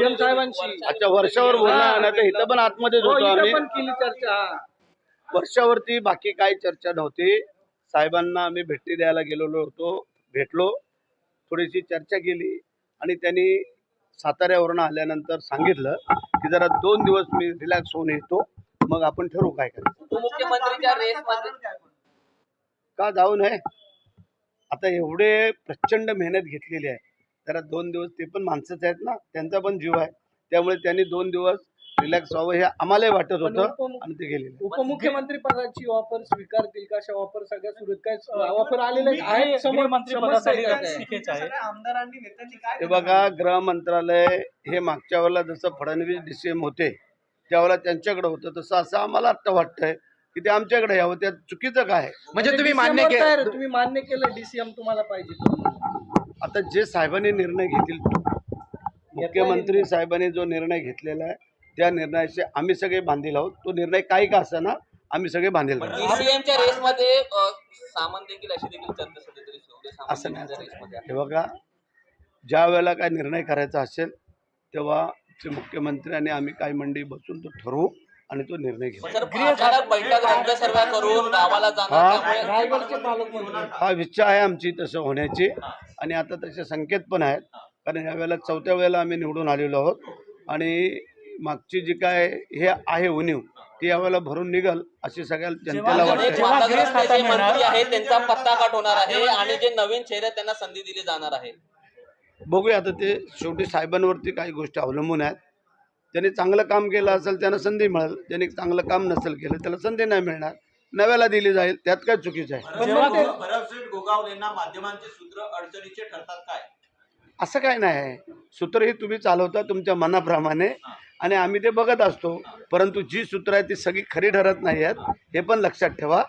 CM साहेबांशी. अच्छा वर्षावर बोलणार नाही तर इथं पण आतमध्येच हो, होतो इथं आम्ही. पण केली चर्चा. हा. वर्षावरती बाकी काही चर्चा नव्हती. साहेबांना आम्ही भेटी द्यायला गेलेलो होतो. भेटलो. थोडीशी चर्चा केली. आणि त्यांनी साताऱ्यावरून आल्यानंतर सांगितलं की जरा दोन दिवस मी रिलॅक्स होऊन येतो. मग आपण ठरवू काय करायचं. उपमुख्यमंत्रीच्या रेस मध्ये का जाऊ नये आता एवढे प्रचंड मेहनत घेतलेली आहे. जरा दोन दिवस ते पण माणसंच आहेत ना त्यांचा पण जीव आहे. त्यामुळे त्यांनी दोन दिवस रिलॅक्स व्हावं हे आम्हालाही वाटत होतं आणि ते गेलेले उपमुख्यमंत्री पदाची ऑफर स्वीकारतील का? अशा ऑफर सगळ्या सुरू आहेत. काय ऑफर आलेले आहे? हे बघा गृह मंत्रालय हे मागच्या वेळेला जसं फडणवीस डीसीएम होते त्यावेळेला त्यांच्याकडे होतं तसं असं आम्हाला आता वाटतंय की ते आमच्याकडे यावं. त्यात चुकीचं काय आहे? म्हणजे तुम्ही मान्य केलं तुम्ही मान्य केलं डीसीएम तुम्हाला पाहिजे. आता जे साहेबांनी निर्णय घेतील मुख्यमंत्री साहेबांनी जो निर्णय घेतलेला आहे त्या निर्णयाचे आम्ही सगळे बांधील आहोत. तो निर्णय काही का असेना आम्ही सगळे बांधील आहोत. असं नाही. हे बघा ज्या वेळेला काय निर्णय करायचा असेल तेव्हा ते मुख्यमंत्री आणि आम्ही काही मंडळी बसून तो ठरवू आणि तो निर्णय घेऊ. हा. त्यामुळे रायगडचे पालकमंत्री. हा इच्छा आहे आमची तसं होण्याची. आणि आता तसे संकेत पण आहेत. कारण यावेळेला चौथ्या वेळेला आम्ही निवडून आलेलो आहोत. आणि मागची जी काय हे आहे उणीव ती यावेळेला भरून निघल अशी सगळ्या जनतेला वाटते. त्यांचा पत्ता काट होणार आहे आणि जे नवीन चेहरे त्यांना संधी दिली जाणार आहे. बघूया आता ते शेवटी साहेबांवरती काही गोष्टी अवलंबून आहेत. ज्यांनी चांगलं काम केलं असेल त्यांना संधी मिळेल. ज्यांनी चांगलं काम नसेल केलं त्याला संधी नाही मिळणार. नव्याला दिली जाईल त्यात काय चुकीचं आहे? असं काय नाही आहे. सूत्र ही तुम्ही चालवता तुमच्या मनाप्रमाणे आणि आम्ही ते बघत असतो. परंतु जी सूत्र आहेत ती सगळी खरी ठरत नाही आहेत हे पण लक्षात ठेवा.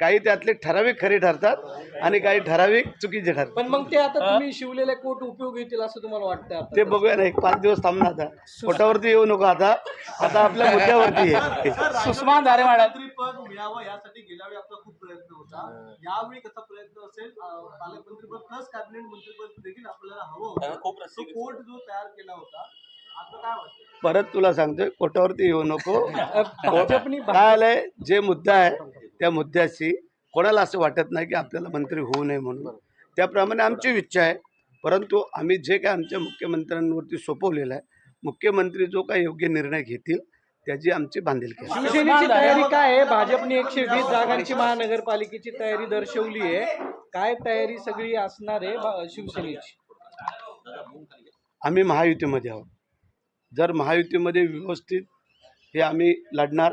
काही त्यातले ठराविक खरी ठरतात आणि काही ठराविक चुकीचे ठरतात. पण मग ते आता तुम्ही शिवलेले कोट उपयोग येतील असं तुम्हाला वाटतं आता? ते बघूया ना एक पाच दिवस थांबणार आता. पोटावरती येऊ नको आता. आता आपल्या मुद्द्यावरती आहे. सुषमा दारेवाडा पद मिळावं यासाठी गेल्या वेळी आपला खूप प्रयत्न होता. यावेळी कसा प्रयत्न असेल पालकमंत्रीपद प्लस कॅबिनेट मंत्रीपद देखील आपल्याला हवं होतं. कोर्ट जो तयार केला होता आता काय वाटतं? परत तुला सांगतोय कोटावरती येऊ नको. काय आलंय जे मुद्दा आहे त्या मुद्द्याशी कोणाला असं वाटत नाही की आपल्याला मंत्री होऊ नये म्हणून. त्याप्रमाणे आमची इच्छा आहे. परंतु आम्ही जे काय आमच्या मुख्यमंत्र्यांवरती सोपवलेलं आहे मुख्यमंत्री जो काय योग्य निर्णय घेतील त्याची आमची बांधिलकी आहे. शिवसेनेची तयारी काय आहे? भाजपने एकशे वीस जागांची महानगरपालिकेची तयारी दर्शवली आहे. काय तयारी सगळी असणार आहे शिवसेनेची? आम्ही महायुतीमध्ये आहोत. जर महायुतीमध्ये व्यवस्थित हे आम्ही लढणार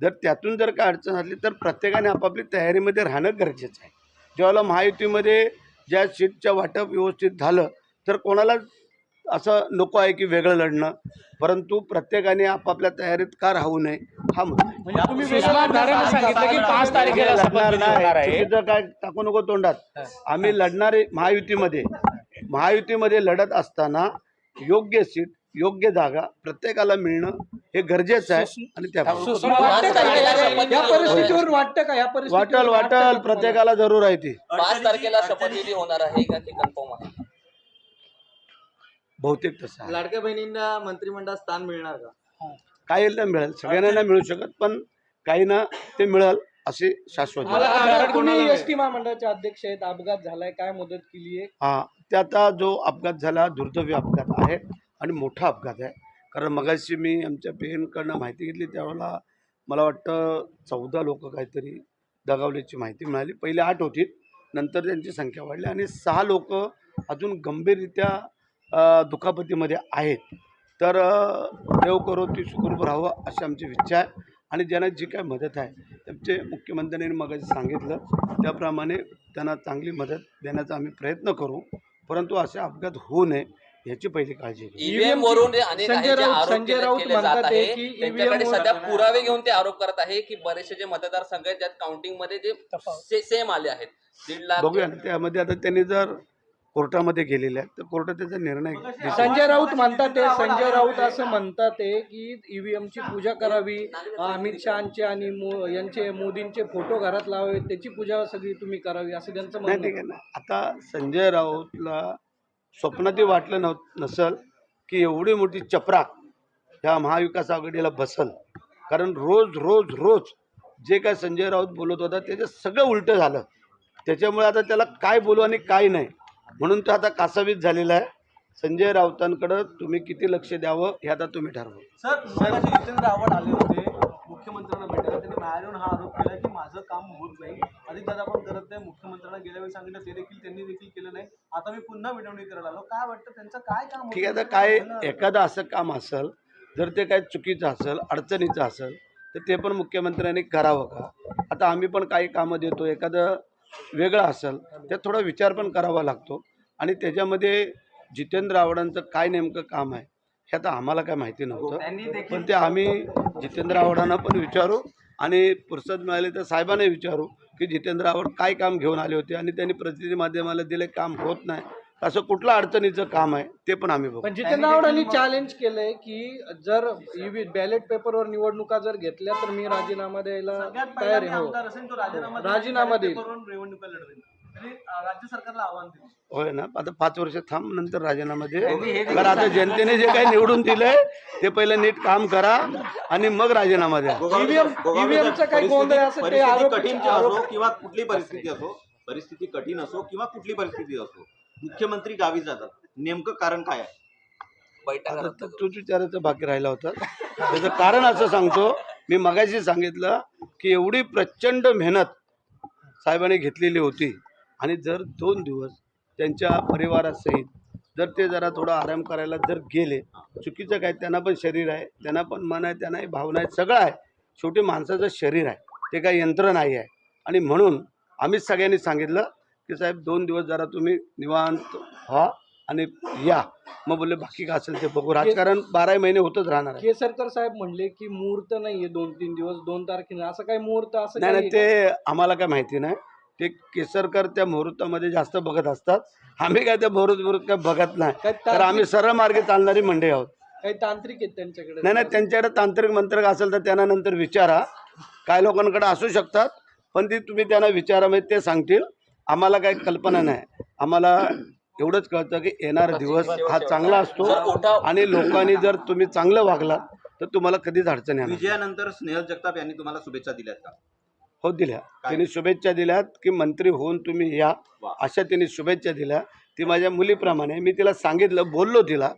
जर त्यातून जर काय अडचण असली तर प्रत्येकाने आपापली तयारीमध्ये राहणं गरजेचं आहे. ज्यावेळेला महायुतीमध्ये ज्या सीटचं वाटप व्यवस्थित झालं तर कोणाला असं नको आहे की वेगळं लढणं? परंतु प्रत्येकाने आपापल्या तयारीत का राहू नये हा मुद्दा. म्हणजे की काय टाकू नको तोंडात. आम्ही लढणारे महायुतीमध्ये महायुतीमध्ये लढत असताना योग्य सीट योग्य जागा प्रत्येकाला मिळणं हे गरजेचं आहे आणि त्या या- परिस्थितीवर वाटतं. का? या वाटल वाटल? प्रत्येकाला जरूर आहे ती. पाच तारखेला शपथविधी होणार आहे का ते कन्फर्म आहे? बहुतेक तसं आहे. लाडक्या बहिणींना मंत्रिमंडळात स्थान मिळणार का? काही ना मिळेल. सगळ्यांना नाही मिळू शकत पण काही ना ते मिळेल अशी शाश्वत मला आहे. आता तुम्ही एस टी महामंडळाचे अध्यक्ष आहेत अपघात झालाय काय मदत केली आहे हा ते आता जो अपघात झाला दुर्दैवी अपघात आहे आणि मोठा अपघात आहे. कारण मगाशी मी आमच्या पेनकडनं माहिती घेतली त्यावेळेला मला वाटतं चौदा लोक काहीतरी दगावल्याची माहिती मिळाली. पहिले आठ होती नंतर त्यांची संख्या वाढली आणि सहा लोक अजून गंभीररित्या दुखापतीमध्ये आहेत. तर देव करो ती सुखरूप राहावं अशी आमची इच्छा आहे आणि ज्यांना जी काय मदत आहे त्यांचे मुख्यमंत्र्यांनी मग सांगितलं. त्याप्रमाणे त्यांना चांगली मदत देण्याचा आम्ही प्रयत्न करू परंतु असे अपघात होऊ नये. याची पहिली काळजी ईव्हीएम वरून जे अनेक संजय आहे जे राऊत- आरोप संजय केले राऊत केले जात म्हणतात आहे की त्यांच्याकडे EVM सध्या पुरावे घेऊन ते आरोप करत आहे की बरेचसे जे मतदारसंघ आहेत ज्यात काउंटिंगमध्ये जे सेम आले आहेत. दीड लाख बघूया ना त्यामध्ये आता त्यांनी जर कोर्टामध्ये गेलेले आहेत तर कोर्टात त्याचा निर्णय देतील. संजय राऊत म्हणतात ते संजय राऊत असं म्हणतात ते की ईव्हीएम ची पूजा करावी अमित शहाचे आणि मो- यांचे मोदींचे फोटो घरात लावावे त्याची पूजा सगळी तुम्ही करावी असं त्यांचं नाही म्हणणं ठीक आहे ना. आता संजय राऊतला स्वप्नातही वाटलं नव नसल की एवढी मोठी चपराक ह्या महाविकास आघाडीला बसल. कारण रोज रोज रोज जे काय संजय राऊत बोलत होता त्याचं सगळं उलटं झालं. त्याच्यामुळे आता त्याला काय बोलू आणि काय नाही म्हणून तो आता कासावीस झालेला आहे. संजय राऊतांकडं तुम्ही किती लक्ष द्यावं हे आता तुम्ही ठरवा. सर मगाशी जितेंद्र आव्हाड आले होते. बाहेरून हा आरोप केला की माझं काम होत नाही. अधिक दादा पण करत नाही. मुख्यमंत्र्यांना गेल्या वेळी सांगितलं ते देखील त्यांनी देखील केलं नाही. आता मी पुन्हा विनवणी करायला आलो. काय वाटतं त्यांचं काय काम ठीक आहे काय एखादं असं काम असेल जर ते काय चुकीचं असेल अडचणीचं असेल तर ते पण मुख्यमंत्र्यांनी करावं का? आता आम्ही पण काही कामं देतो. एखादं वेगळं असेल त्यात थोडा विचार पण करावा लागतो. आणि त्याच्यामध्ये जितेंद्र आव्हाडांचं काय नेमकं काम आहे हे आता आम्हाला काय माहिती नव्हतं. पण ते आम्ही जितेंद्र आव्हाडांना पण विचारू आणि फुरसत मिळाली तर साहेबांना विचारू की जितेंद्र आव्हाड काय काम घेऊन आले होते आणि त्यांनी प्रतिनिधी माध्यमाला दिले काम होत नाही. असं कुठलं अडचणीचं काम आहे ते पण आम्ही बघू. पण जितेंद्र आव्हाडांनी चॅलेंज केलंय की जर ईव्ही बॅलेट पेपरवर निवडणुका जर घेतल्या तर मी राजीनामा द्यायला तयार आहे. हो. आमदार असेल तो राजीनामा देईल. राज्य सरकारला आव्हान होय ना? आता पाच वर्ष थांब नंतर राजीनामा दे कारण आता जनतेने जे काही निवडून दिलंय ते पहिलं नीट काम करा आणि मग राजीनामा द्या. ईव्हीएम ईव्हीएमचा काही गोंधळ असेल ते परिस्थिती आरोप कठीण आरोप असो किंवा कुठली परिस्थिती असो परिस्थिती कठीण असो किंवा कुठली परिस्थिती असो मुख्यमंत्री गावी जातात. नेमकं कारण काय आहे. तूच विचारायचं बाकी राहिला होता. त्याचं कारण असं सांगतो मी मगाशी सांगितलं की एवढी प्रचंड मेहनत साहेबांनी घेतलेली होती. आणि जर दोन दिवस त्यांच्या परिवारासहित जर ते जरा थोडा आराम करायला जर गेले चुकीचं काय? त्यांना पण शरीर आहे त्यांना पण मन आहे त्यांनाही भावना आहेत सगळं आहे. शेवटी माणसाचं शरीर आहे ते काही यंत्र नाही आहे. आणि म्हणून आम्हीच सगळ्यांनी सांगितलं की साहेब दोन दिवस जरा तुम्ही निवांत व्हा आणि या. मग बोलले बाकी काय असेल ते बघू. राजकारण बारा महिने होतच राहणार आहे. केसरकर साहेब म्हणले की मुहूर्त नाहीये दोन तीन दिवस दोन तारखेला असं काही मुहूर्त असं नाही ते आम्हाला काय माहिती नाही. ते केसरकर त्या मुहूर्तामध्ये जास्त बघत असतात. आम्ही काय त्या मुहूर्त मुहूर्त काय बघत नाही. तर आम्ही सरळ मार्गे चालणारी मंडळी आहोत. काही तांत्रिक आहेत त्यांच्याकडे? नाही नाही त्यांच्याकडे तांत्रिक मंत्रक असेल तर त्यांना नंतर विचारा. काय लोकांकडे असू शकतात पण ती तुम्ही त्यांना विचारा म्हणजे ते सांगतील. आम्हाला काही कल्पना नाही. आम्हाला एवढंच कळतं की येणारा दिवस हा चांगला असतो आणि लोकांनी जर तुम्ही चांगलं वागलात तर तुम्हाला कधीच अडचण. विजयानंतर स्नेहल जगताप यांनी तुम्हाला शुभेच्छा दिल्यात का? हो दिल्या. त्यांनी शुभेच्छा दिल्यात की मंत्री होऊन तुम्ही या. अशा त्यांनी शुभेच्छा दिल्या. ती माझ्या मुलीप्रमाणे मी तिला सांगितलं बोललो तिला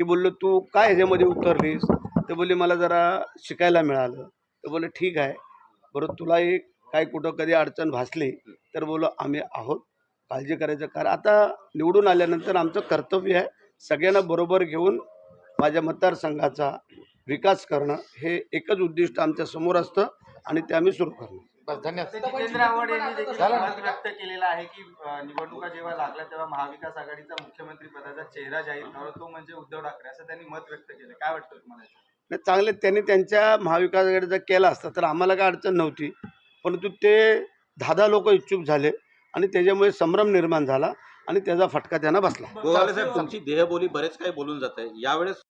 की बोललो तू काय ह्याच्यामध्ये उतरलीस? तर बोलली मला जरा शिकायला मिळालं. तर बोलले ठीक आहे. बरं तुलाही काय कुठं कधी अडचण भासली तर बोलो आम्ही आहोत. काळजी करायचं कारण आता निवडून आल्यानंतर आमचं कर्तव्य आहे सगळ्यांना बरोबर घेऊन माझ्या मतदारसंघाचा विकास करणं. हे एकच उद्दिष्ट आमच्यासमोर असतं आणि ते आम्ही सुरू करणं जितेंद्र आव्हाड यांनी देखील मत व्यक्त केलेलं आहे की अं, निवडणुका जेव्हा लागल्या तेव्हा महाविकास आघाडीचा मुख्यमंत्री पदाचा चेहरा जाहीर करावा तो म्हणजे उद्धव ठाकरे असं त्यांनी मत व्यक्त केलं. काय वाटतं तुम्हाला नाही चांगले त्यांनी त्यांच्या महाविकास आघाडीचा केला असता तर आम्हाला काय अडचण नव्हती. परंतु ते दहा दहा लोक इच्छुक झाले आणि त्याच्यामुळे संभ्रम निर्माण झाला आणि त्याचा फटका त्यांना बसला. साहेब तुमची देहबोली बरेच काही बोलून जात आहे. यावेळेस